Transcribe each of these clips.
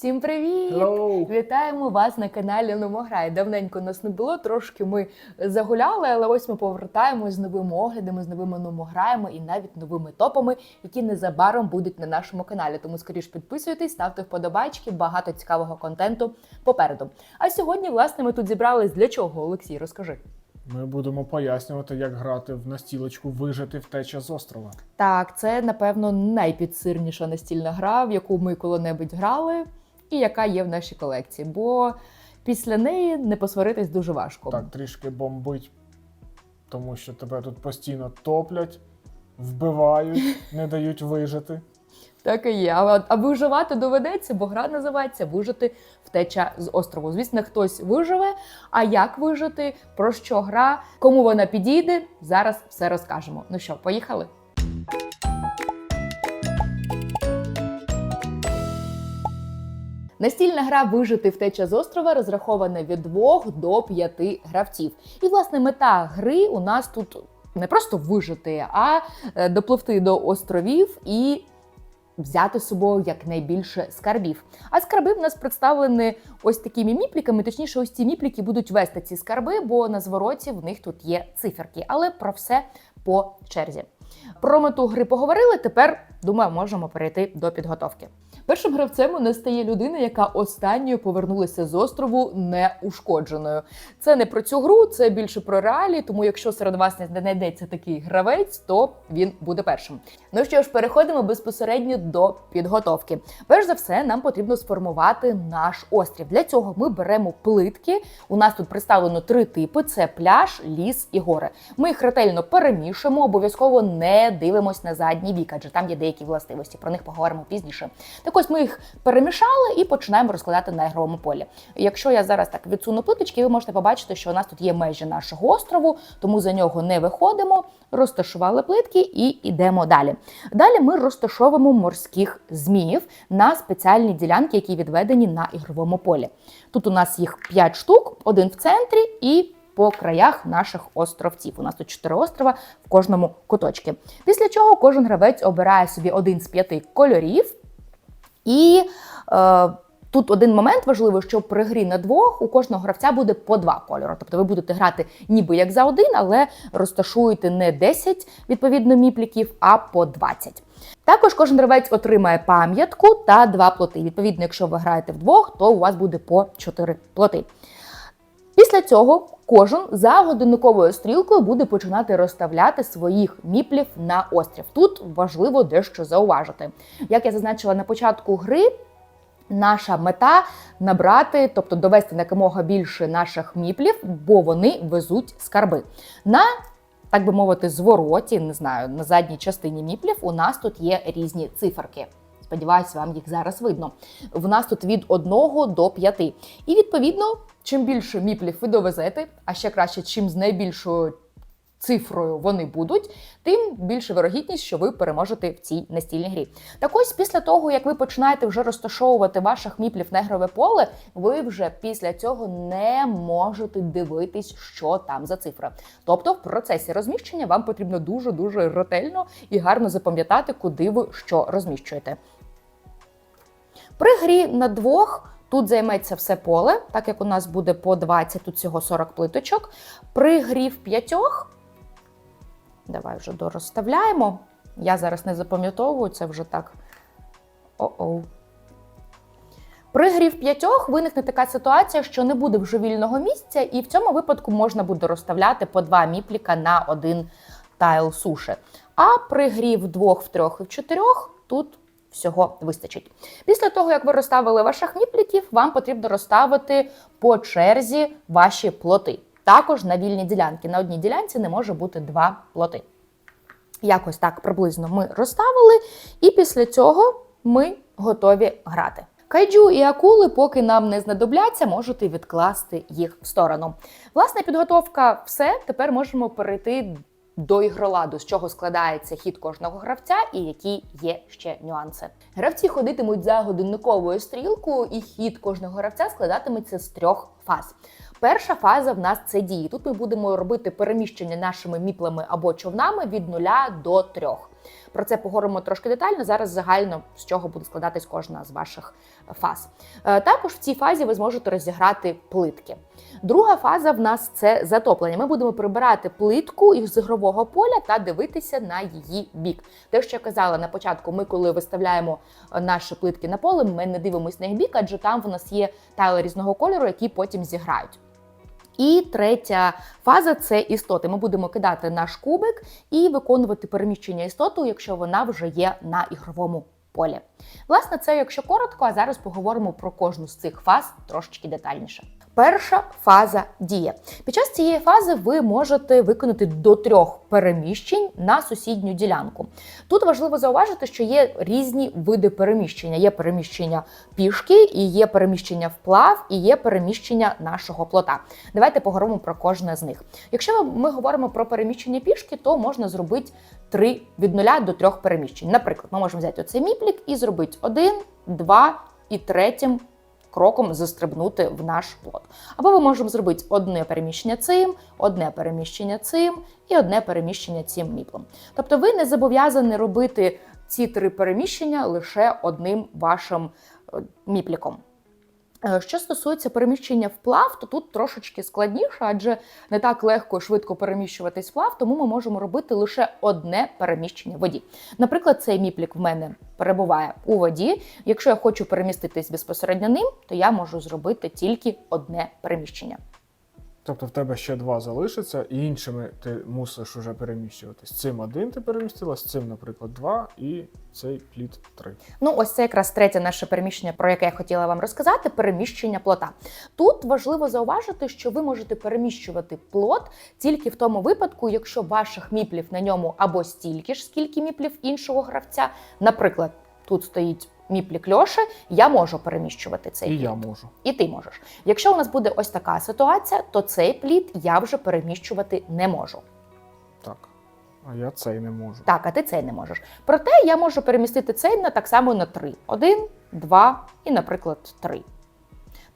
Всім привіт! Hello! Вітаємо вас на каналі Номограй. Давненько нас не було, трошки ми загуляли, але ось ми повертаємось з новими оглядами, з новими номограями і навіть новими топами, які незабаром будуть на нашому каналі. Тому скоріш підписуйтесь, ставте вподобайки, багато цікавого контенту попереду. А сьогодні, власне, ми тут зібрались для чого, Олексій? Розкажи. Ми будемо пояснювати, як грати в настілочку вижити втеча з острова. Так, це напевно найпідсирніша настільна гра, в яку ми коли-небудь грали, і яка є в нашій колекції. Бо після неї не посваритись дуже важко. Так, трішки бомбить, тому що тебе тут постійно топлять, вбивають, не дають вижити. Так і є. А, а виживати доведеться, бо гра називається Вижити втеча з острову. Звісно, хтось виживе. А як вижити, про що гра, кому вона підійде, зараз все розкажемо. Ну що, поїхали? Настільна гра Вижити втеча з острова розрахована від 2 до 5 гравців. І власне мета гри у нас тут не просто вижити, а е, допливти до островів і взяти з собою якнайбільше скарбів. А скарби в нас представлені ось такими міпліками. Точніше, ось ці міпліки будуть вести ці скарби, бо на звороті в них тут є циферки. Але про все по черзі. Про мету гри поговорили. Тепер думаю, можемо перейти до підготовки. Першим гравцем у нас стає людина, яка останньою повернулася з острову неушкодженою. Це не про цю гру, це більше про реалії. Тому, якщо серед вас не знайдеться такий гравець, то він буде першим. Ну що ж, переходимо безпосередньо до підготовки. Перш за все, нам потрібно сформувати наш острів. Для цього ми беремо плитки. У нас тут представлено три типи: це пляж, ліс і гори. Ми їх ретельно перемішуємо, обов'язково не дивимось на задній бік, адже там є деякі властивості. Про них поговоримо пізніше. Так ось ми їх перемішали і починаємо розкладати на ігровому полі. Якщо я зараз так відсуну плиточки, ви можете побачити, що у нас тут є межі нашого острову, тому за нього не виходимо. Розташували плитки і йдемо далі. Далі ми розташовуємо морських зміїв на спеціальні ділянки, які відведені на ігровому полі. Тут у нас їх 5 штук, один в центрі і по краях наших островців. У нас тут 4 острова в кожному куточці. Після чого кожен гравець обирає собі один з п'яти кольорів. І е, тут один момент важливий, що при грі на двох у кожного гравця буде по два кольори. Тобто ви будете грати ніби як за один, але розташуєте не 10 відповідно міпліків, а по 20. Також кожен гравець отримає пам'ятку та два плоти. Відповідно, якщо ви граєте вдвох, то у вас буде по 4 плоти. Після цього кожен за годинниковою стрілкою буде починати розставляти своїх міплів на острів. Тут важливо дещо зауважити. Як я зазначила на початку гри, наша мета набрати, тобто довести якомога більше наших міплів, бо вони везуть скарби. На так би мовити, звороті, не знаю, на задній частині міплів у нас тут є різні циферки. Сподіваюсь, вам їх зараз видно. В нас тут від 1 до 5. І відповідно, чим більше міплів ви довезете, а ще краще, чим з найбільшою цифрою вони будуть, тим більше вирогідність, що ви переможете в цій настільній грі. Так ось після того, як ви починаєте вже розташовувати ваших міплів на ігрове поле, ви вже після цього не можете дивитись, що там за цифра. Тобто, в процесі розміщення вам потрібно дуже дуже ретельно і гарно запам'ятати, куди ви що розміщуєте. При грі на двох. Тут займеться все поле, так як у нас буде по 20, тут всього 40 плиточок. При грі в п'ятьох, давай вже дорозставляємо. Я зараз не запам'ятовую, це вже так. О-оу. При грі в п'ятьох виникне така ситуація, що не буде вже вільного місця, і в цьому випадку можна буде розставляти по два міпліка на один тайл суші. А при грі в двох, в трьох і в чотирьох тут всього вистачить. Після того, як ви розставили ваших міпліків, вам потрібно розставити по черзі ваші плоти. Також на вільні ділянки. На одній ділянці не може бути два плоти. Якось так приблизно ми розставили, і після цього ми готові грати. Кайджу і акули, поки нам не знадобляться, можете відкласти їх в сторону. Власне, підготовка все. Тепер можемо перейти до ігроладу, з чого складається хід кожного гравця і які є ще нюанси. Гравці ходитимуть за годинниковою стрілкою, і хід кожного гравця складатиметься з трьох фаз. Перша фаза в нас це дії. Тут ми будемо робити переміщення нашими міплами або човнами від 0 до 3. Про це поговоримо трошки детально. Зараз загально з чого буде складатись кожна з ваших фаз. Е, Також в цій фазі ви зможете розіграти плитки. Друга фаза в нас це затоплення. Ми будемо прибирати плитку із ігрового поля та дивитися на її бік. Те, що я казала на початку, ми коли виставляємо е, наші плитки на поле, ми не дивимося на їх бік, адже там в нас є тайли різного кольору, які потім зіграють. І третя фаза це істоти. Ми будемо кидати наш кубик і виконувати переміщення істоту, якщо вона вже є на ігровому полі. Власне, це якщо коротко, а зараз поговоримо про кожну з цих фаз трошечки детальніше. Перша фаза діє. Під час цієї фази ви можете виконати до трьох переміщень на сусідню ділянку. Тут важливо зауважити, що є різні види переміщення. Є переміщення пішки, і є переміщення вплав, і є переміщення нашого плота. Давайте поговоримо про кожне з них. Якщо ми говоримо про переміщення пішки, то можна зробити три від нуля до трьох переміщень. Наприклад, ми можемо взяти оцей міплік і зробити один, два і третім кроком застрибнути в наш плод. Або ми можемо зробити одне переміщення цим, одне переміщення цим і одне переміщення цим міплом. Тобто ви не зобов'язані робити ці три переміщення лише одним вашим е, міпліком. Е, Що стосується переміщення вплав, то тут трошечки складніше, адже не так легко і швидко переміщуватись вплав, тому ми можемо робити лише одне переміщення в воді. Наприклад, цей міплік в мене перебуває у воді. Якщо я хочу переміститись безпосередньо ним, то я можу зробити тільки одне переміщення. Тобто в тебе ще два залишаться, і іншими ти мусиш уже переміщуватись. Цим один ти перемістила, з цим, наприклад, два, і цей плід три. Ну, ось це якраз третє наше переміщення, про яке я хотіла вам розказати: переміщення плота. Тут важливо зауважити, що ви можете переміщувати плот тільки в тому випадку, якщо ваших міплів на ньому або стільки ж, скільки міплів іншого гравця. Наприклад, тут стоїть міплік плікльоше, я можу переміщувати цей І плід. я можу. І ти можеш. Якщо у нас буде ось така ситуація, то цей плід я вже переміщувати не можу. Так. А я цей не можу. Так, а ти цей не можеш. Проте я можу перемістити цей на так само на три: Один, два і, наприклад, три.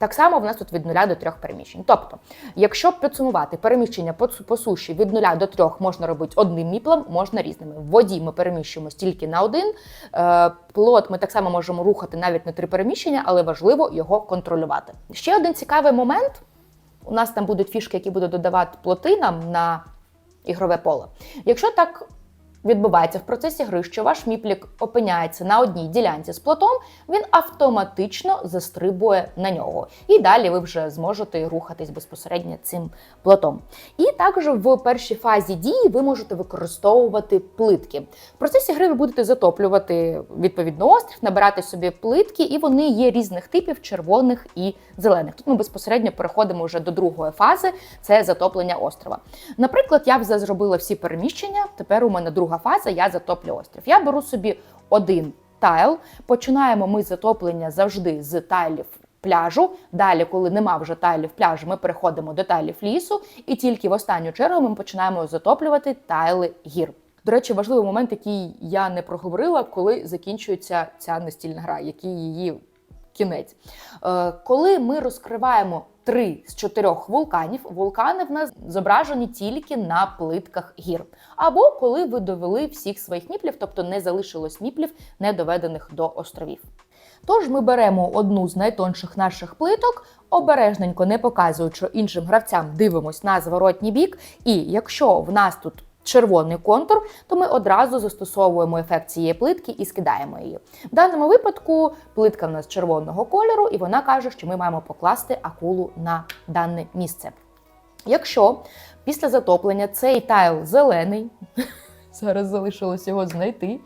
Так само в нас тут від 0 до 3 переміщень. Тобто, якщо підсумувати переміщення по, суші від 0 до 3 можна робити одним міплом, можна різними. В воді ми переміщуємось тільки на один. Е, плот ми так само можемо рухати навіть на три переміщення, але важливо його контролювати. Ще один цікавий момент. У нас там будуть фішки, які будуть додавати плоти нам на ігрове поле. Якщо так відбувається в процесі гри, що ваш міплік опиняється на одній ділянці з плотом, він автоматично застрибує на нього. І далі ви вже зможете рухатись безпосередньо цим плотом. І також в першій фазі дії ви можете використовувати плитки. В процесі гри ви будете затоплювати відповідно острів, набирати собі плитки, і вони є різних типів червоних і зелених. Тут ми безпосередньо переходимо вже до другої фази це затоплення острова. Наприклад, я вже зробила всі переміщення. Тепер у мене друга фаза, я затоплю острів. Я беру собі один тайл. Починаємо ми затоплення завжди з тайлів. Пляжу. Далі, коли нема вже тайлів пляжу, ми переходимо до тайлів лісу, і тільки в останню чергу ми починаємо затоплювати тайли гір. До речі, важливий момент, який я не проговорила, коли закінчується ця настільна гра, який її кінець. Е, коли ми розкриваємо три з чотирьох вулканів, вулкани в нас зображені тільки на плитках гір. Або коли ви довели всіх своїх міплів, тобто не залишилось міплів, не доведених до островів. Тож ми беремо одну з найтонших наших плиток, обережненько не показуючи іншим гравцям, дивимось на зворотній бік. І якщо в нас тут червоний контур, то ми одразу застосовуємо ефект цієї плитки і скидаємо її. В даному випадку плитка в нас червоного кольору, і вона каже, що ми маємо покласти акулу на дане місце. Якщо після затоплення цей тайл зелений, зараз залишилось його знайти.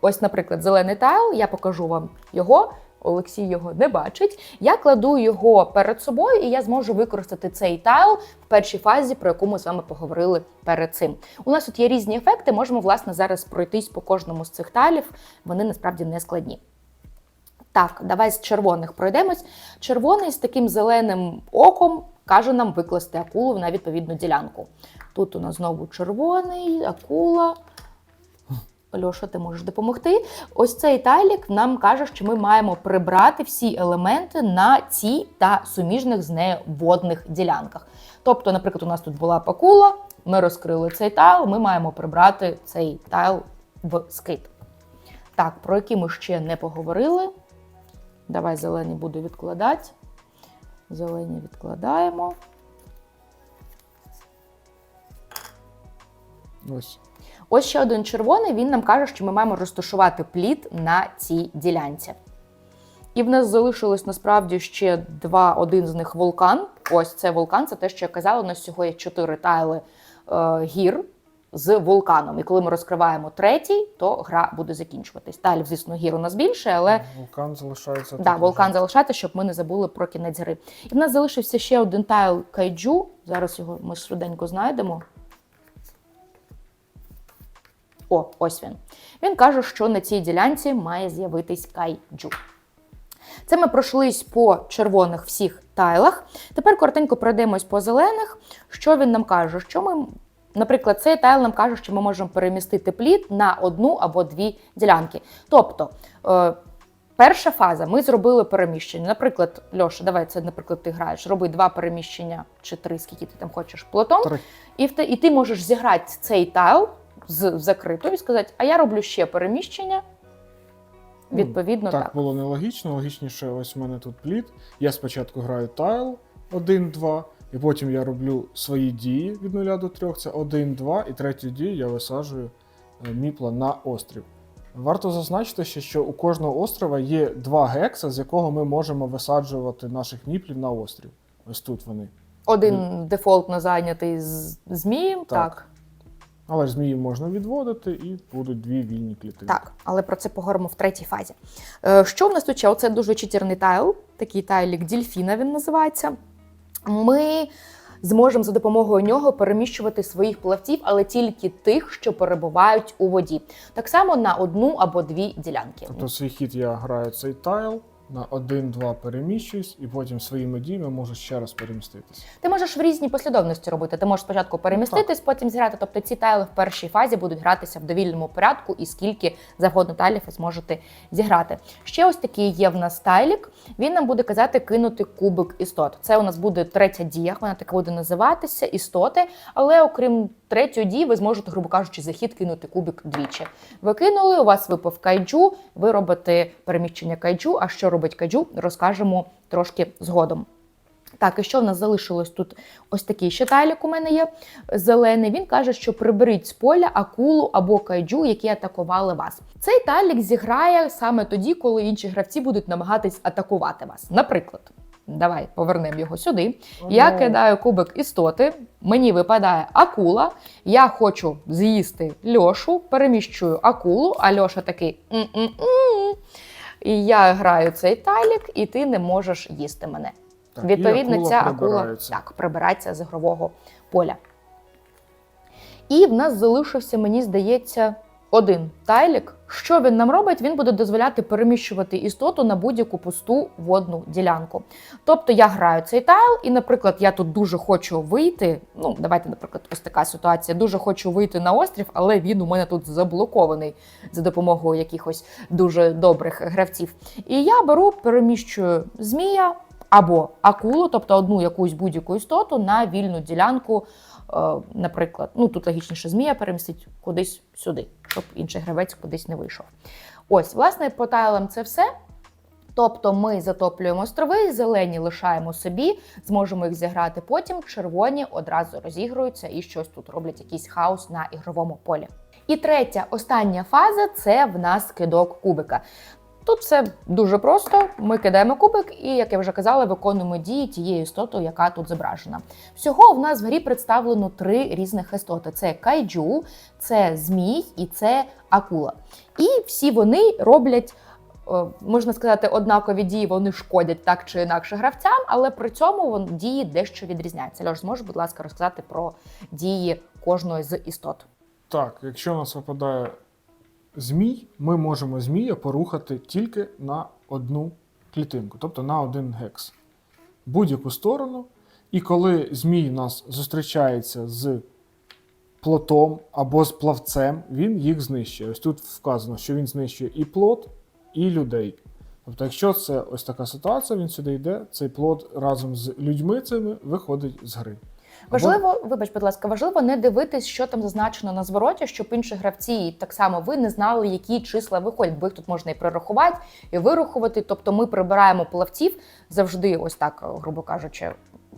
Ось, наприклад, зелений тайл, я покажу вам його. Олексій його не бачить. Я кладу його перед собою, і я зможу використати цей тайл в першій фазі, про яку ми з вами поговорили перед цим. У нас тут є різні ефекти. Можемо власне зараз пройтись по кожному з цих тайлів. Вони насправді не складні. Так, давай з червоних пройдемось. Червоний з таким зеленим оком каже нам викласти акулу на відповідну ділянку. Тут у нас знову червоний, акула. Льоша, ти можеш допомогти. Ось цей тайлік нам каже, що ми маємо прибрати всі елементи на цій та суміжних з нею водних ділянках. Тобто, наприклад, у нас тут була акула, ми розкрили цей тайл, ми маємо прибрати цей тайл в скид. Так, про які ми ще не поговорили. Давай зелені буду відкладати. Зелені відкладаємо. Ось. Ось ще один червоний. Він нам каже, що ми маємо розташувати плід на цій ділянці. І в нас залишилось насправді ще два. Один з них вулкан. Ось це вулкан, це те, що я казала. У нас всього є чотири тайли е, гір з вулканом. І коли ми розкриваємо третій, то гра буде закінчуватись. Тайлів, звісно, гір у нас більше, але Вулкан залишається. Да, вулкан уже. залишати, щоб ми не забули про кінець гри. І в нас залишився ще один тайл кайджу. Зараз його ми швиденько знайдемо. О, ось він. Він каже, що на цій ділянці має з'явитись кайджу. Це ми пройшлись по червоних всіх тайлах. Тепер коротенько пройдемось по зелених. Що він нам каже? Що ми, наприклад, цей тайл нам каже, що ми можемо перемістити плід на одну або дві ділянки. Тобто, е, перша фаза ми зробили переміщення. Наприклад, Льоша, давай це, наприклад, ти граєш, роби два переміщення чи три, скільки ти там хочеш плотом. Три. І, і ти можеш зіграти цей тайл з закрито і сказати, а я роблю ще переміщення. Ну, Відповідно, так. Так було нелогічно. Логічніше, ось у мене тут плід. Я спочатку граю тайл 1-2, і потім я роблю свої дії від 0 до 3. Це 1-2, і третю дію я висаджую е, міпла на острів. Варто зазначити ще, що у кожного острова є два гекса, з якого ми можемо висаджувати наших міплів на острів. Ось тут вони. Один дефолтно зайнятий з змієм, так. Так. Але ж змії можна відводити, і будуть дві вільні клітини. Так, але про це поговоримо в третій фазі. Е, що в нас тут ще? Оце дуже читерний тайл, такий тайлік дільфіна він називається. Ми зможемо за допомогою нього переміщувати своїх плавців, але тільки тих, що перебувають у воді. Так само на одну або дві ділянки. Тобто свій хід я граю цей тайл, на 1-2 переміщуюсь, і потім своїми діями можу ще раз переміститися. Ти можеш в різній послідовності робити. Ти можеш спочатку переміститись, потім зіграти. Тобто ці тайли в першій фазі будуть гратися в довільному порядку, і скільки завгодно тайлів ви зможете зіграти. Ще ось такий є в нас тайлік. Він нам буде казати кинути кубик істот. Це у нас буде третя дія, вона так буде називатися істоти. Але окрім третьої дії, ви зможете, грубо кажучи, за хід кинути кубик двічі. Ви кинули, у вас випав кайджу, ви робите переміщення кайджу. А що робить кайджу, розкажемо трошки згодом. Так, і що в нас залишилось тут? Ось такий ще тайлік у мене є зелений. Він каже, що приберіть з поля акулу або кайджу, які атакували вас. Цей тайлік зіграє саме тоді, коли інші гравці будуть намагатись атакувати вас. Наприклад, давай повернемо його сюди. Я кидаю кубик істоти, мені випадає акула. Я хочу з'їсти Льошу, переміщую акулу, а Льоша такий. «М-м-м». І я граю цей тайлік, і ти не можеш їсти мене. Так, Відповідно, акула ця акула так, прибирається з ігрового поля. І в нас залишився, мені здається, один тайлік. Що він нам робить? Він буде дозволяти переміщувати істоту на будь-яку пусту водну ділянку. Тобто я граю цей тайл, і, наприклад, я тут дуже хочу вийти. Ну, давайте, наприклад, ось така ситуація. Дуже хочу вийти на острів, але він у мене тут заблокований за допомогою якихось дуже добрих гравців. І я беру, переміщую змія або акулу, тобто одну якусь будь-яку істоту на вільну ділянку. Е, Наприклад, ну тут логічніше змія перемістить кудись сюди, щоб інший гравець кудись не вийшов. Ось, власне, по тайлам це все. Тобто ми затоплюємо острови, зелені лишаємо собі, зможемо їх зіграти потім. Червоні одразу розігруються і щось тут роблять якийсь хаос на ігровому полі. І третя, остання фаза це в нас кидок кубика. Тут все дуже просто. Ми кидаємо кубик, і, як я вже казала, виконуємо дії тієї істоти, яка тут зображена. Всього в нас в грі представлено три різних істоти: це кайджу, це змій і це акула. І всі вони роблять. е, Можна сказати, однакові дії вони шкодять так чи інакше гравцям, але при цьому вон- дії дещо відрізняються. Льош, зможеш, будь ласка, розказати про дії кожної з істот. Так, якщо у нас випадає змій, ми можемо змія порухати тільки на одну клітинку, тобто на один гекс. Будь-яку сторону. І коли змій у нас зустрічається з плотом або з плавцем, він їх знищує. Ось тут вказано, що він знищує і плот, і людей. Тобто, якщо це ось така ситуація, він сюди йде, цей плот разом з людьми цими виходить з гри. Важливо, вибач, будь ласка, важливо не дивитись, що там зазначено на звороті, щоб інші гравці так само ви не знали, які числа виходять, бо їх тут можна і прорахувати, і вирахувати. Тобто ми прибираємо плавців завжди, ось так, грубо кажучи,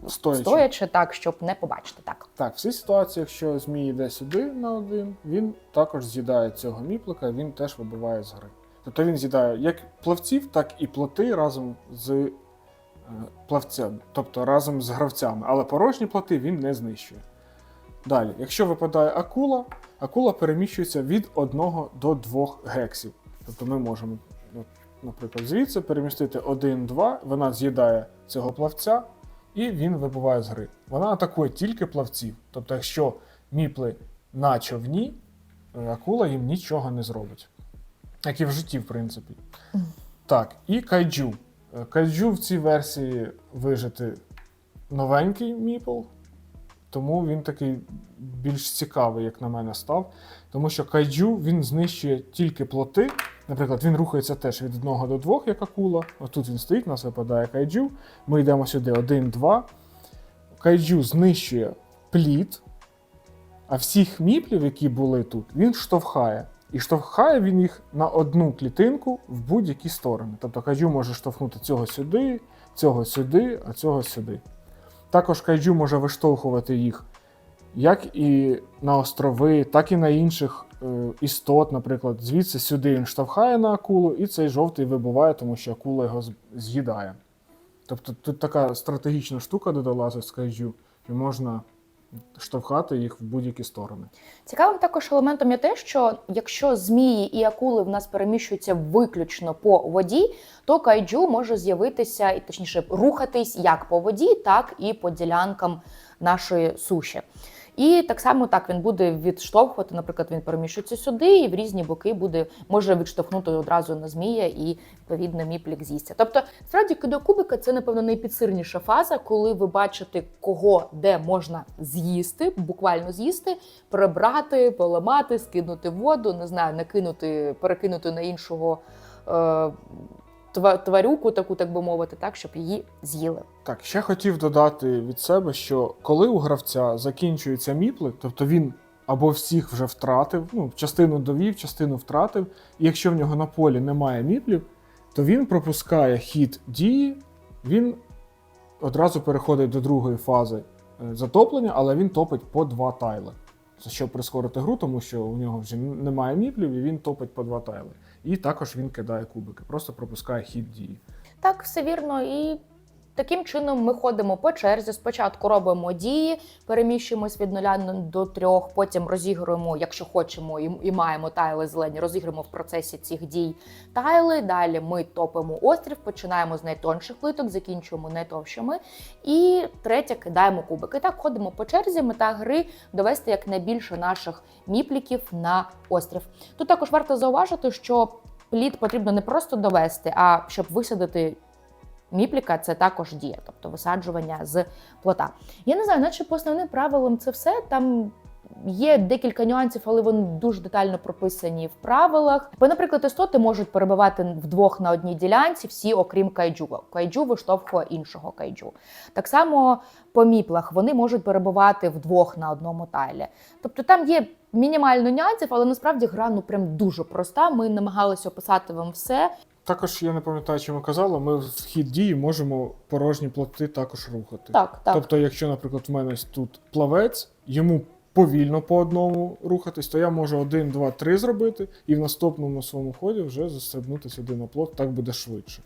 Стоячи. стоячи так, щоб не побачити так. Так, в цій ситуації, якщо змій йде сюди на один, він також з'їдає цього міплика, він теж вибиває з гри. Тобто він з'їдає як плавців, так і плоти разом з плавцем, тобто разом з гравцями. Але порожні плоти він не знищує. Далі, якщо випадає акула, акула переміщується від 1 до 2 гексів. Тобто ми можемо, наприклад, звідси перемістити 1-2, вона з'їдає цього плавця, і він вибиває з гри. Вона атакує тільки плавців. Тобто, якщо міпли на човні, е, акула їм нічого не зробить. Як і в житті, в принципі. Так, і кайджу. Е, Кайджу в цій версії вижити новенький міпл, тому він такий більш цікавий, як на мене, став. Тому що кайджу він знищує тільки плоти. Наприклад, він рухається теж від 1 до 2, як акула. Отут він стоїть, у нас випадає кайджу. Ми йдемо сюди 1, 2. Кайджу знищує плід, а всіх міплів, які були тут, він штовхає. І штовхає він їх на одну клітинку в будь-які сторони. Тобто кайджу може штовхнути цього сюди, цього сюди, а цього сюди. Також кайджу може виштовхувати їх як і на острови, так і на інших е, істот, наприклад, звідси сюди він штовхає на акулу, і цей жовтий вибиває, тому що акула його з'їдає. Тобто тут така стратегічна штука додалася з кайджу, і можна штовхати їх в будь-які сторони. Цікавим також елементом є те, що якщо змії і акули в нас переміщуються виключно по воді, то кайджу може з'явитися і точніше рухатись як по воді, так і по ділянкам нашої суші. І так само так він буде відштовхувати, наприклад, він переміщується сюди, і в різні боки буде може відштовхнути одразу на змія і відповідно міплік з'їсться. Тобто, справді кубика це напевно найпідсирніша фаза, коли ви бачите, кого де можна з'їсти, буквально з'їсти, прибрати, поламати, скинути воду, не знаю, накинути, перекинути на іншого е, тварюку, таку так би мовити, так щоб її з'їли. Так, ще хотів додати від себе, що коли у гравця закінчуються міпли, тобто він або всіх вже втратив, ну, частину довів, частину втратив, і якщо в нього на полі немає міплів, то він пропускає хід дії, він одразу переходить до другої фази е, затоплення, але він топить по два тайли. Щоб прискорити гру, тому що у нього вже немає міплів, і він топить по два тайли. І також він кидає кубики, просто пропускає хід дії. Так, все вірно. І таким чином ми ходимо по черзі. Спочатку робимо дії, переміщуємось від нуля до трьох, потім розігруємо, якщо хочемо, і, і маємо тайли зелені, розігруємо в процесі цих дій тайли. Далі ми топимо острів, починаємо з найтонших плиток, закінчуємо найтовщими. І третє кидаємо кубики. Так ходимо по черзі. Мета гри довести якнайбільше наших міпліків на острів. Тут також варто зауважити, що плід потрібно не просто довести, а щоб висадити міпліка, це також дія, тобто висаджування з плота. Я не знаю, наче по основним правилам це все там. Є декілька нюансів, але вони дуже детально прописані в правилах. Бо, наприклад, істоти можуть перебувати вдвох на одній ділянці, всі окрім кайджу. Кайджу виштовхує іншого кайджу. Так само по міплах вони можуть перебувати вдвох на одному тайлі. Тобто там є мінімально нюансів, але насправді гра ну прям дуже проста. Ми намагалися описати вам все. Також я не пам'ятаю, чи ми казали, ми в хід дії можемо порожні плоти також рухати. Так, так. Тобто, якщо, наприклад, в мене тут плавець, йому повільно по одному рухатись, то я можу один, два, три зробити, і в наступному своєму ході вже застрибнути сюди на плот, так буде швидше.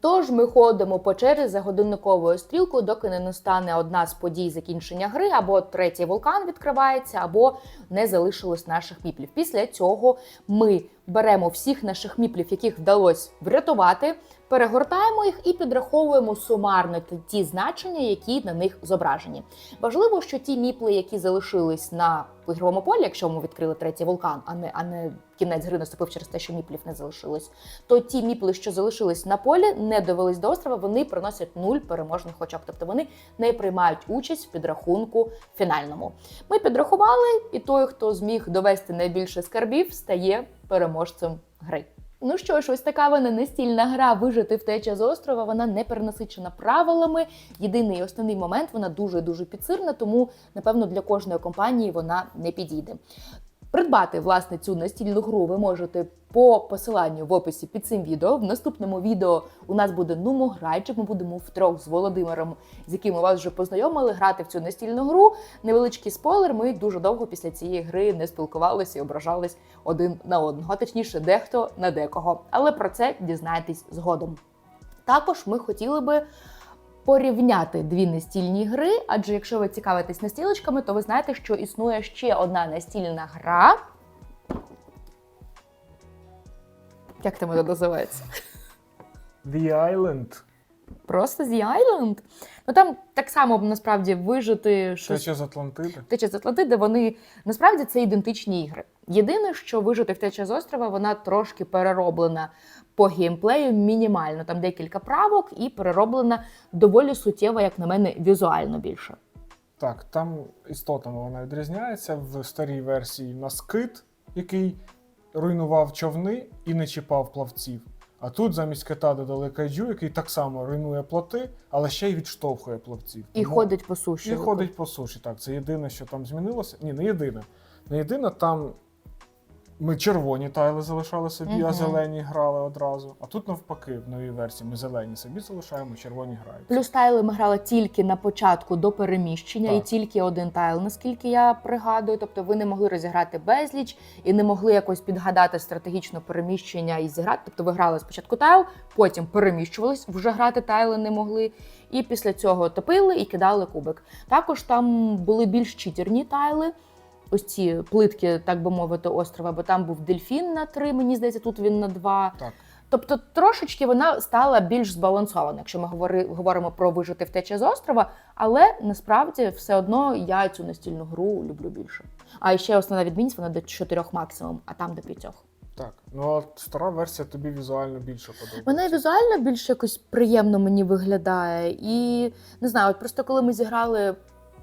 Тож ми ходимо по черзі за годинниковою стрілкою, доки не настане одна з подій закінчення гри, або третій вулкан відкривається, або не залишилось наших міплів. Після цього ми беремо всіх наших міплів, яких вдалося врятувати, перегортаємо їх і підраховуємо сумарно ті значення, які на них зображені. Важливо, що ті міпли, які залишились на ігровому полі, якщо ми відкрили третій вулкан, а не, а не кінець гри наступив через те, що міплів не залишилось, то ті міпли, що залишились на полі, не довелись до острова, вони приносять нуль переможних очок. Тобто вони не приймають участь в підрахунку фінальному. Ми підрахували, і той, хто зміг довести найбільше скарбів, стає переможцем гри. Ну що ж, ось така вона настільна гра вижити втеча з острова. Вона не перенасичена правилами. Єдиний і основний момент вона дуже дуже підсирна, тому напевно для кожної компанії вона не підійде. Придбати власне цю настільну гру ви можете по посиланню в описі під цим відео. В наступному відео у нас буде нумограйчик. Ми будемо втрьох з Володимиром, з яким ми вас вже познайомили, грати в цю настільну гру. Невеличкий спойлер. Ми дуже довго після цієї гри не спілкувалися і ображались один на одного, точніше, дехто на декого. Але про це дізнаєтесь згодом. Також ми хотіли би порівняти дві настільні гри, адже якщо ви цікавитесь настілочками, то ви знаєте, що існує ще одна настільна гра. Як там вона називається? The Island. Просто The Island. Ну там так само насправді вижити щось. Втеча з Атлантиди. Втеча з Атлантиди, вони насправді це ідентичні ігри. Єдине, що вижити втеча з острова, вона трошки перероблена по геймплею мінімально. Там декілька правок і перероблена доволі суттєво, як на мене, візуально більше. Так, там істотами вона відрізняється. В старій версії на скит, який руйнував човни і не чіпав плавців. А тут замість кита додали кайджу, який так само руйнує плоти, але ще й відштовхує плавців. І Тому- ходить по суші. І ходить по суші. Так, це єдине, що там змінилося. Ні, не єдине. Не єдине, там ми червоні тайли залишали собі, Мгм. а зелені грали одразу. А тут навпаки, в новій версії ми зелені собі залишаємо, червоні грають. Плюс тайли ми грали тільки на початку до переміщення, і тільки один тайл, наскільки я пригадую. Тобто ви не могли розіграти безліч і не могли якось підгадати стратегічно переміщення і зіграти. Тобто ви грали спочатку тайл, потім переміщувались, вже грати тайли не могли. І після цього топили і кидали кубик. Також там були більш читерні тайли. Ось ці плитки, так би мовити, острова, бо там був дельфін на три, мені здається, тут він на два. Так. Тобто трошечки вона стала більш збалансована, якщо ми говори, говоримо про вижити втеча з острова, але насправді все одно я цю настільну гру люблю більше. А ще основна відмінність вона до чотирьох максимум, а там до п'ятьох. Так. Ну а стара версія тобі візуально більше подобається. Вона візуально більш якось приємно мені виглядає. І не знаю, от просто коли ми зіграли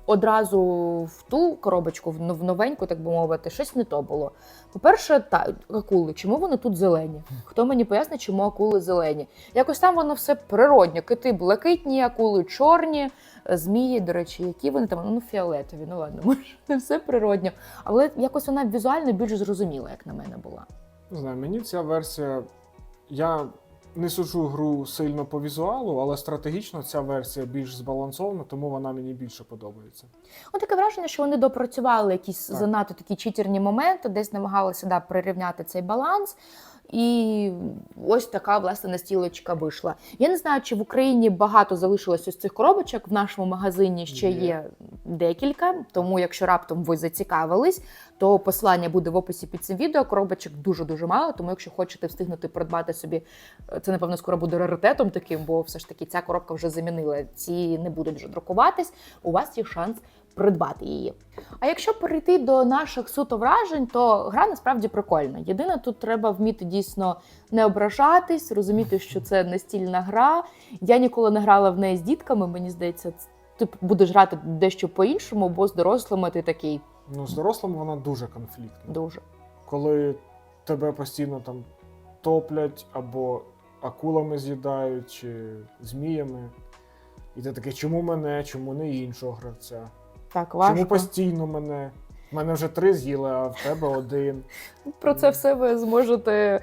одразу в ту коробочку, в новеньку, так би мовити, щось не то було. По-перше, та акули, чому вони тут зелені? Хто мені пояснить, чому акули зелені? Якось там воно все природньо. Кити блакитні, акули чорні, е, змії, до речі, які вони там ну фіолетові. Ну ладно, може, не все природньо. Але якось вона візуально більш зрозуміла, як на мене була. Не знаю, мені ця версія. Я не суджу гру сильно по візуалу, але стратегічно ця версія більш збалансована, тому вона мені більше подобається. Ну, таке враження, що вони допрацювали якісь Так. занадто такі читерні моменти, десь намагалися да, прирівняти цей баланс. І ось така власне настілочка вийшла. Я не знаю, чи в Україні багато залишилось ось цих коробочок. В нашому магазині ще Є. є декілька. Тому, якщо раптом ви зацікавились, то посилання буде в описі під цим відео. Коробочок дуже дуже мало. Тому, якщо хочете встигнути придбати собі, е, це напевно скоро буде раритетом таким, бо все ж таки ця коробка вже замінила. Ці не будуть вже друкуватись. У вас є шанс придбати її. А якщо перейти до наших суто вражень, то гра насправді прикольна. Єдине, тут треба вміти дійсно не ображатись, розуміти, що це настільна гра. Я ніколи не грала в неї з дітками. Мені здається, ти будеш грати дещо по-іншому, бо з дорослими ти такий Ну, з дорослими вона дуже конфліктна. дуже. Коли тебе постійно там топлять або акулами з'їдають, чи зміями. І ти такий, чому мене, чому не іншого гравця? Так, важко. Чому постійно мене? У мене вже три з'їли, а в тебе один. Про це все ви зможете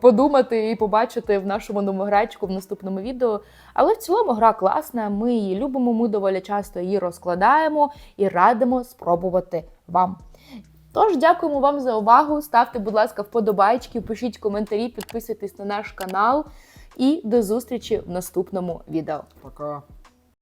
подумати і побачити в нашому номограчку в наступному відео. Але в цілому гра класна. Ми її любимо. Ми доволі часто її розкладаємо і радимо спробувати вам. Тож дякуємо вам за увагу. Ставте, будь ласка, вподобайки, пишіть коментарі, підписуйтесь на наш канал. І до зустрічі в наступному відео. Пока.